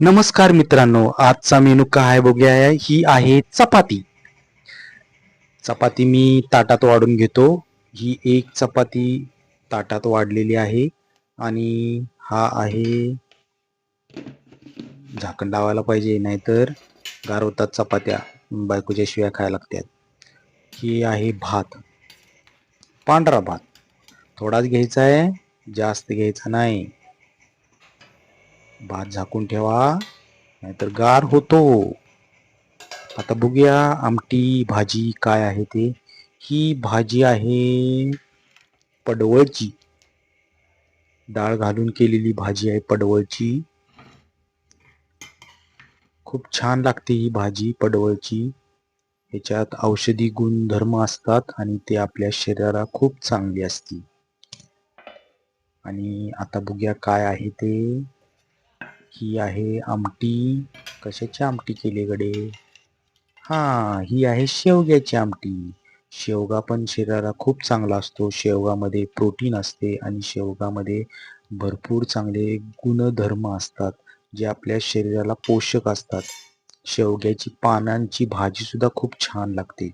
नमस्कार मित्रांनो आजचा मेनू काय बघूया ही आहे चपाती. चपाती मी ताटात वाढून घेतो. ही एक चपाती ताटात वाढलेली आहे आणि हा आहे झाकण लावायला पाहिजे नाहीतर गार होतात चपात्या बायकोच्या शिव्या खायला लागतात. ही आहे भात. पांढरा भात. थोडाच घ्यायचा आहे जास्त घ्यायचा नाही. भात झाकून ठेवा नाहीतर गार होतो. आता बघूया आमटी भाजी काय आहे ते. ही भाजी आहे पडवळची. डाळ घालून केलेली भाजी आहे पडवळची. खूप छान लागते ही भाजी पडवळची. ह्याच्यात औषधी गुणधर्म असतात आणि ते आपल्या शरीराला खूप चांगली असते. आणि आता बघूया काय आहे ते. ही आहे आमटी. कशाची आमटी केली गडे? हा ही आहे शेवग्याची आमटी. शेवगा पण शरीराला खूप चांगला असतो. शेवगामध्ये प्रोटीन असते आणि शेवगामध्ये भरपूर चांगले गुणधर्म असतात जे आपल्या शरीराला पोषक असतात. शेवग्याची पानांची भाजी सुद्धा खूप छान लागते.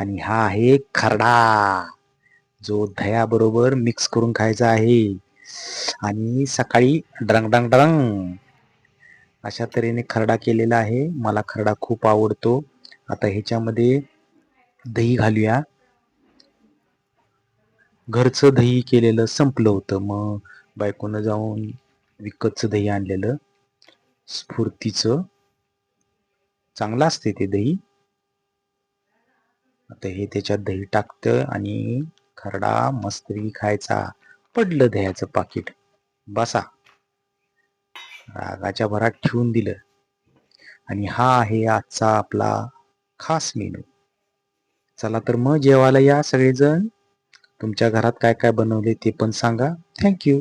आणि हा आहे खरडा जो दह्याबरोबर मिक्स करून खायचा आहे. आणि सकाळी डरंग ड्रंग डरंग अशा तऱ्हेने खरडा केलेला आहे. मला खरडा खूप आवडतो. आता ह्याच्यामध्ये दही घालूया. घरचं दही केलेलं संपलं होतं. मग बायकोनं जाऊन विकतचं दही आणलेलं. स्फूर्तीचं. चांगलं असते ते दही. आता हे त्याच्यात दही टाकतं आणि खरडा मस्तरी खायचा. पडलं दह्याचं पाकिट. बसा. रागाच्या भरात ठेवून दिलं. आणि हा आहे आजचा आपला खास मेनू. चला तर मग जेवायला या सगळेजण. तुमच्या घरात काय काय बनवले ते पण सांगा. थँक्यू